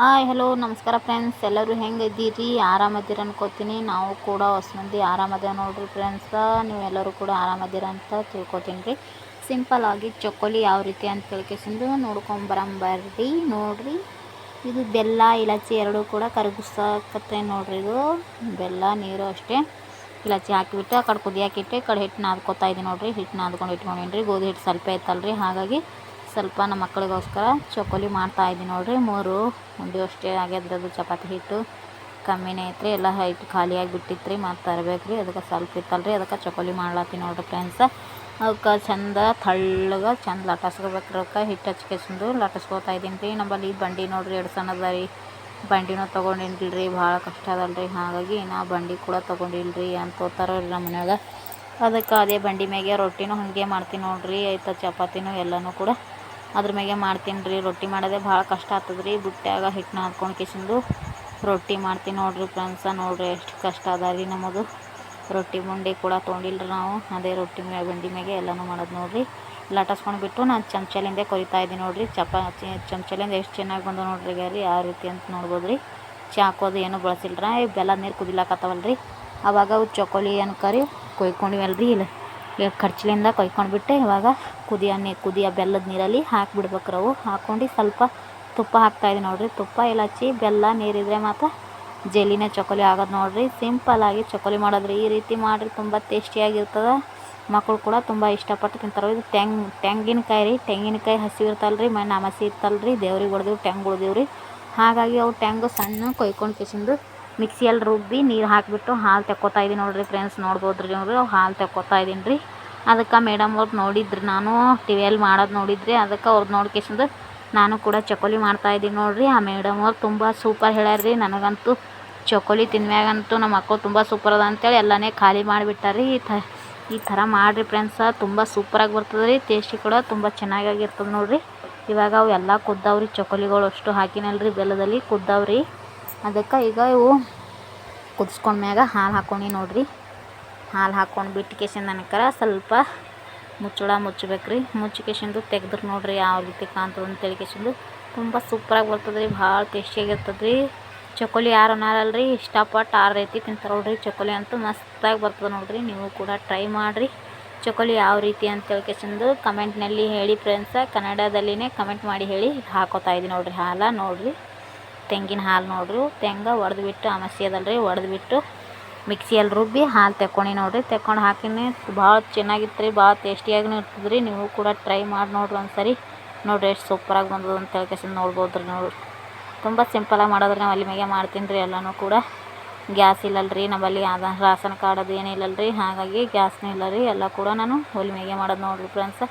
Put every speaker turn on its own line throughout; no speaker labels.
Hi hello ನಮಸ್ಕಾರ friends ಎಲ್ಲರೂ ಹೆಂಗೆ ಇದ್ದೀರಿ ಆರಾಮದ್ದೀರ ಅನ್ಕೋತೀನಿ. ನಾವು ಕೂಡ ಹೊಸ ಮಂದಿ ಆರಾಮದ ನೋಡ್ರಿ ಫ್ರೆಂಡ್ಸ ನೀವೆಲ್ಲರೂ ಕೂಡ ಆರಾಮದಿರ ಅಂತ ತಿಳ್ಕೊತೀನಿ ರೀ ಸಿಂಪಲ್ ಆಗಿ ಚೊಕ್ಕೋಲಿ ಯಾವ ರೀತಿ ಅಂತ ತಿಳ್ಕೊಸಿಂದು ನೋಡ್ಕೊಂಬರಂಬರ್ರಿ. ನೋಡ್ರಿ, ಇದು ಬೆಲ್ಲ ಇಲಾಚಿ ಎರಡೂ ಕೂಡ ಕರಗಿಸಕತ್ತೆ ನೋಡ್ರಿ ಇದು. ಬೆಲ್ಲ, ನೀರು ಅಷ್ಟೇ. ಇಲಾಚಿ ಹಾಕಿಬಿಟ್ಟು ಆ ಕಡೆ ಕುದಿಯಾಕಿಟ್ಟು ಈ ಕಡೆ ಹಿಟ್ಟು ನಾದ್ಕೊತಾ ಇದ್ದೀನಿ ನೋಡ್ರಿ. ಹಿಟ್ಟು ನಾದ್ಕೊಂಡು ಇಟ್ಕೊಂಡಿನಿ ಗೋಧಿ ಹಿಟ್ಟು ಸ್ವಲ್ಪ ಐತಲ್ರಿ ಹಾಗಾಗಿ ಸ್ವಲ್ಪ ನಮ್ಮ ಮಕ್ಕಳಿಗೋಸ್ಕರ ಚಕೋಲಿ ಮಾಡ್ತಾ ಇದ್ದೀನಿ ನೋಡ್ರಿ. ಮೂರು ಉಂಡೆ ಅಷ್ಟೇ ಆಗ್ಯದ್ರಿ ಅದು ಚಪಾತಿ ಹಿಟ್ಟು ಕಮ್ಮಿನೇ ಐತ್ರಿ ಎಲ್ಲ ಹೈಟ್ ಖಾಲಿಯಾಗಿ ಬಿಟ್ಟಿತ್ತು ರೀ ಮತ್ತು ತರಬೇಕು ರೀ ಅದಕ್ಕೆ ಸ್ವಲ್ಪ ಇತ್ತಲ್ರಿ, ಅದಕ್ಕೆ ಚಕೋಲಿ ಮಾಡ್ಲತ್ತೀನಿ ನೋಡಿರಿ ಫ್ರೆಂಡ್ಸ ಅವಕ್ಕೆ ಚಂದ ತಳ್ಳಗ ಚಂದ ಲಟಸ್ಕೋಬೇಕ್ರಿ ಅವಕ್ಕೆ. ಹಿಟ್ಟು ಹಚ್ಕೆಸಿಂದು ಲಟಸ್ಕೋತಾ ಇದ್ದೀನಿ ರೀ. ನಮ್ಮಲ್ಲಿ ಬಂಡಿ ನೋಡಿರಿ, ಎರಡು ಸಣ್ಣದ ರೀ ಬಂಡಿನೂ ತೊಗೊಂಡಿಲ್ಲ ರೀ ಭಾಳ ಕಷ್ಟ ಅದಲ್ರಿ. ಹಾಗಾಗಿ ನಾ ಬಂಡಿ ಕೂಡ ತೊಗೊಂಡಿಲ್ಲ ರೀ ಅಂತ ರೀ ನಮ್ಮ ಮನ್ಯಾಗ. ಅದಕ್ಕೆ ಅದೇ ಬಂಡಿ ಮ್ಯಾಗೆ ರೊಟ್ಟಿನೂ ಹಾಗೆ ಮಾಡ್ತೀನಿ ನೋಡಿರಿ, ಆಯ್ತು ಚಪಾತಿನೂ ಎಲ್ಲನೂ ಕೂಡ. ಅದ್ರ ಮ್ಯಾಗೆ ಮಾಡ್ತೀನಿ ರೀ. ರೊಟ್ಟಿ ಮಾಡೋದೇ ಭಾಳ ಕಷ್ಟ ಆಗ್ತದೆ ರೀ. ಬುಟ್ಟ್ಯಾಗ ಹಿಟ್ಟನ್ನ ಹಾಕ್ಕೊಂಡು ಕಿಸಿಂದು ರೊಟ್ಟಿ ಮಾಡ್ತೀನಿ ನೋಡಿರಿ ಫ್ರೆಂಡ್ಸ ನೋಡಿರಿ ಎಷ್ಟು ಕಷ್ಟ ಅದ ರೀ ನಮ್ಮದು. ರೊಟ್ಟಿ ಮುಂಡಿ ಕೂಡ ತೊಗೊಂಡಿಲ್ಲ ರೀ ನಾವು. ಅದೇ ರೊಟ್ಟಿ ಮ್ಯಾಗ ಬಂಡಿ ಮ್ಯಾಗೆ ಎಲ್ಲನೂ ಮಾಡೋದು ನೋಡಿರಿ. ಲಟಸ್ಕೊಂಡು ಬಿಟ್ಟು ನಾನು ಚಮಚಲಿಂದೆ ಕೊರಿತಾ ಇದ್ದೀನಿ ನೋಡಿರಿ. ಚಪಾತಿ ಚಮಚಲಿಂದ ಎಷ್ಟು ಚೆನ್ನಾಗಿ ಬಂದು ನೋಡ್ರಿ ರೀ. ಯಾವ ರೀತಿ ಅಂತ ನೋಡ್ಬೋದು ರೀ. ಚಾಕೋದು ಏನೂ ಬಳಸಿಲ್ಲ ರೀ ಬೆಲ್ಲ ನೀರು ಕುದಿಲಾಕತ್ತವಲ್ಲ ರೀ ಅವಾಗ ಅವು ಚಕೋಲಿ ಅನ್ಕರಿ ಕೊಯ್ಕೊಂಡಿವಲ್ಲ ಇಲ್ಲ ಖರ್ಚಿಲಿಂದ ಕೊಯ್ಕೊಂಡ್ಬಿಟ್ಟೆ ಇವಾಗ ಕುದಿಯೋ ನೀ, ಕುದಿಯೋ ಬೆಲ್ಲದ ನೀರಲ್ಲಿ ಹಾಕಿಬಿಡ್ಬೇಕು ಅವು ಹಾಕ್ಕೊಂಡು ಸ್ವಲ್ಪ ತುಪ್ಪ ಹಾಕ್ತಾಯಿದ್ದೀನಿ ನೋಡಿರಿ. ತುಪ್ಪ, ಇಲಾಚಿ, ಬೆಲ್ಲ, ನೀರಿದ್ರೆ ಮಾತ್ರ ಜೆಲಿನೇ ಚಕೋಲಿ ಆಗೋದು ನೋಡಿರಿ. ಸಿಂಪಲ್ಲಾಗಿ ಚಕೋಲಿ ಮಾಡೋದ್ರಿ. ಈ ರೀತಿ ಮಾಡಿರಿ ತುಂಬ ಟೇಸ್ಟಿಯಾಗಿರ್ತದೆ ಮಕ್ಕಳು ಕೂಡ ತುಂಬ ಇಷ್ಟಪಟ್ಟು ತಿಂತಾರೆ. ಇದು ತೆಂಗ್, ತೆಂಗಿನಕಾಯಿ ರೀ. ತೆಂಗಿನಕಾಯಿ ಹಸಿ ಇರ್ತಲ್ಲ ರೀ ಮನೆ ಅಮಸಿ ಇರ್ತಲ್ಲ ರೀ ದೇವ್ರಿಗೆ ಹೊಡೆದಿವಿ, ತೆಂಗ್ ಉಳ್ದಿವಿ ರೀ ಹಾಗಾಗಿ ಅವು ತೆಂಗು ಸಣ್ಣ ಕೊಯ್ಕೊಂಡು ಕಿಸಿಂದು ಮಿಕ್ಸಿಯಲ್ಲಿ ರುಬ್ಬಿ ನೀರು ಹಾಕಿಬಿಟ್ಟು ಹಾಲು ತೆಕ್ಕೋತಾ ಇದ್ದೀನಿ ನೋಡಿರಿ ಫ್ರೆಂಡ್ಸ್ ನೋಡ್ಬೋದು ರೀ ನೋಡಿರಿ ಹಾಲು ತೆಕ್ಕೋತಾ ಇದ್ದೀನಿ ರೀ. ಅದಕ್ಕೆ ಮೇಡಮ್ ಅವ್ರು ನೋಡಿದ್ರಿ, ನಾನು ಟಿ ವಿಯಲ್ಲಿ ಮಾಡೋದು ನೋಡಿದ್ರಿ. ಅದಕ್ಕೆ ಅವ್ರು ನೋಡ್ಕೇಶಂದು ನಾನು ಕೂಡ ಚಕೋಲಿ ಮಾಡ್ತಾಯಿದ್ದೀನಿ ನೋಡಿರಿ. ಆ ಮೇಡಮ್ ಅವ್ರು ತುಂಬ ಸೂಪರ್ ಹೇಳ್ಯಾರ ರೀ. ನನಗಂತೂ ಚಕೋಲಿ ತಿನ್ಮ್ಯಾಗಂತೂ ನಮ್ಮ ಮಕ್ಕಳು ತುಂಬ ಸೂಪರ್ ಅದ ಅಂತೇಳಿ ಎಲ್ಲನೇ ಖಾಲಿ ಮಾಡಿಬಿಟ್ಟಾರೆ ಈ ಥ, ಈ ಥರ ಮಾಡಿರಿ ಫ್ರೆಂಡ್ಸ ತುಂಬ ಸೂಪರಾಗಿ ಬರ್ತದೆ ರೀ. ಟೇಸ್ಟಿ ಕೂಡ ತುಂಬ ಚೆನ್ನಾಗಾಗಿರ್ತದೆ ನೋಡಿರಿ. ಇವಾಗ ಅವು ಎಲ್ಲ ಕುದ್ದಾವ್ರಿ ಚಕೋಲಿಗಳು ಅಷ್ಟು ಹಾಕಿನಲ್ರಿ, ಬೆಲ್ಲದಲ್ಲಿ ಕುದ್ದವ್ರಿ. ಅದಕ್ಕೆ ಈಗ ಇವು ಕುದಿಸ್ಕೊಂಡ್ಮ್ಯಾಗ ಹಾಲು ಹಾಕೊಂಡು ನೋಡಿರಿ. ಹಾಲು ಹಾಕೊಂಡು ಬಿಟ್ಟು ಕೇಸಿಂದ ಅನ್ಕರ ಸ್ವಲ್ಪ ಮುಚ್ಚಳ ಮುಚ್ಚಬೇಕು ರೀ ಮುಚ್ಚಿಕೇಶಿಂದು ತೆಗೆದ್ರೆ ನೋಡಿರಿ ಯಾವ ರೀತಿ ಕಾಣ್ತದೆ ಅಂತೇಳಿ ಕೇಶಿಂದು ತುಂಬ ಸೂಪರಾಗಿ ಬರ್ತದೆ ರೀ ಭಾಳ ಟೇಸ್ಟಿಯಾಗಿರ್ತದೆ ರೀ ಚಕೋಲಿ ಯಾರು ರೀ ಇಷ್ಟಪಟ್ಟು ಆ ರೀತಿ ತಿಂತಾರೆ ನೋಡಿರಿ. ಚಕೋಲಿ ಅಂತೂ ಮಸ್ತಾಗಿ ಬರ್ತದೆ ನೋಡಿರಿ, ನೀವು ಕೂಡ ಟ್ರೈ ಮಾಡಿರಿ. ಚಕೋಲಿ ಯಾವ ರೀತಿ ಅಂತೇಳಿ ಕೇಸಿಂದು ಕಮೆಂಟ್ನಲ್ಲಿ ಹೇಳಿ ಫ್ರೆಂಡ್ಸ ಕನ್ನಡದಲ್ಲಿನೇ ಕಮೆಂಟ್ ಮಾಡಿ ಹೇಳಿ ಹಾಕೋತಾ ಇದ್ದೀನಿ ನೋಡಿರಿ ಹಾಲ ನೋಡಿರಿ. ತೆಂಗಿನ ಹಾಲು ನೋಡ್ರಿ. ತೆಂಗ ಒಡೆದ್ಬಿಟ್ಟು ರೀ ಒಡೆದು ಬಿಟ್ಟು ಮಿಕ್ಸಿಯಲ್ಲಿ ರುಬ್ಬಿ ಹಾಲು ತೆಕ್ಕೊಂಡು ನೋಡಿರಿ. ತೆಕ್ಕೊಂಡು ಹಾಕಿನಿ ಭಾಳ ಚೆನ್ನಾಗಿತ್ತು ರೀ ಭಾಳ ಟೇಸ್ಟಿಯಾಗಿ ಇರ್ತದೆ ರೀ ನೀವು ಕೂಡ ಟ್ರೈ ಮಾಡಿ ನೋಡ್ರಿ ಒಂದು ಸರಿ ನೋಡ್ರಿ ಎಷ್ಟು ಸೂಪರಾಗಿ ಬಂದದ ಅಂತ ಹೇಳ್ಕೇಸಿಂದು ನೋಡ್ಬೋದು ರೀ ನೋಡಿ ತುಂಬ ಸಿಂಪಲಾಗಿ ಮಾಡೋದ್ರಿ. ನಾವು ಅಲ್ಲಿ ಮ್ಯಾಗೆ ಮಾಡ್ತೀನಿ ರೀ ಎಲ್ಲನೂ ಕೂಡ. ಗ್ಯಾಸ್ ಇಲ್ಲಲ್ಲ ರೀ ನಮ್ಮಲ್ಲಿ ಅದ ರಾಸನ್ ಕಾರ್ಡ್ ಅದು ಏನಿಲ್ಲಲ್ಲ ರೀ ಹಾಗಾಗಿ ಗ್ಯಾಸ್ನೂ ಇಲ್ಲ ರೀ. ಎಲ್ಲ ಕೂಡ ನಾನು ಒಲೆ ಮ್ಯಾಗೆ ಮಾಡೋದು ನೋಡ್ರಿ ಫ್ರೆಂಡ್ಸ್.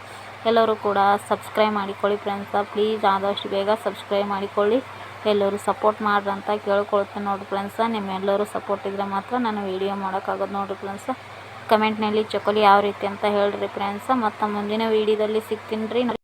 ಎಲ್ಲರೂ ಕೂಡ ಸಬ್ಸ್ಕ್ರೈಬ್ ಮಾಡಿಕೊಳ್ಳಿ ಫ್ರೆಂಡ್ಸ. ಪ್ಲೀಸ್ ಆದಷ್ಟು ಬೇಗ ಸಬ್ಸ್ಕ್ರೈಬ್ ಮಾಡಿಕೊಳ್ಳಿ. ಎಲ್ಲರೂ ಸಪೋರ್ಟ್ ಮಾಡ್ರಿ ಅಂತ ಕೇಳ್ಕೊಳ್ತೀನಿ ನೋಡಿ ಫ್ರೆಂಡ್ಸ ನಿಮ್ಮೆಲ್ಲರೂ ಸಪೋರ್ಟ್ ಇದ್ದರೆ ಮಾತ್ರ ನಾನು ವೀಡಿಯೋ ಮಾಡೋಕ್ಕಾಗೋದು ನೋಡಿರಿ ಫ್ರೆಂಡ್ಸ ಕಮೆಂಟ್ನಲ್ಲಿ ಚಕೋಲಿ ಯಾವ ರೀತಿ ಅಂತ ಹೇಳ್ರಿ ಫ್ರೆಂಡ್ಸ ಮತ್ತು ಮುಂದಿನ ವೀಡಿಯೋದಲ್ಲಿ ಸಿಗ್ತೀನಿ ರೀ.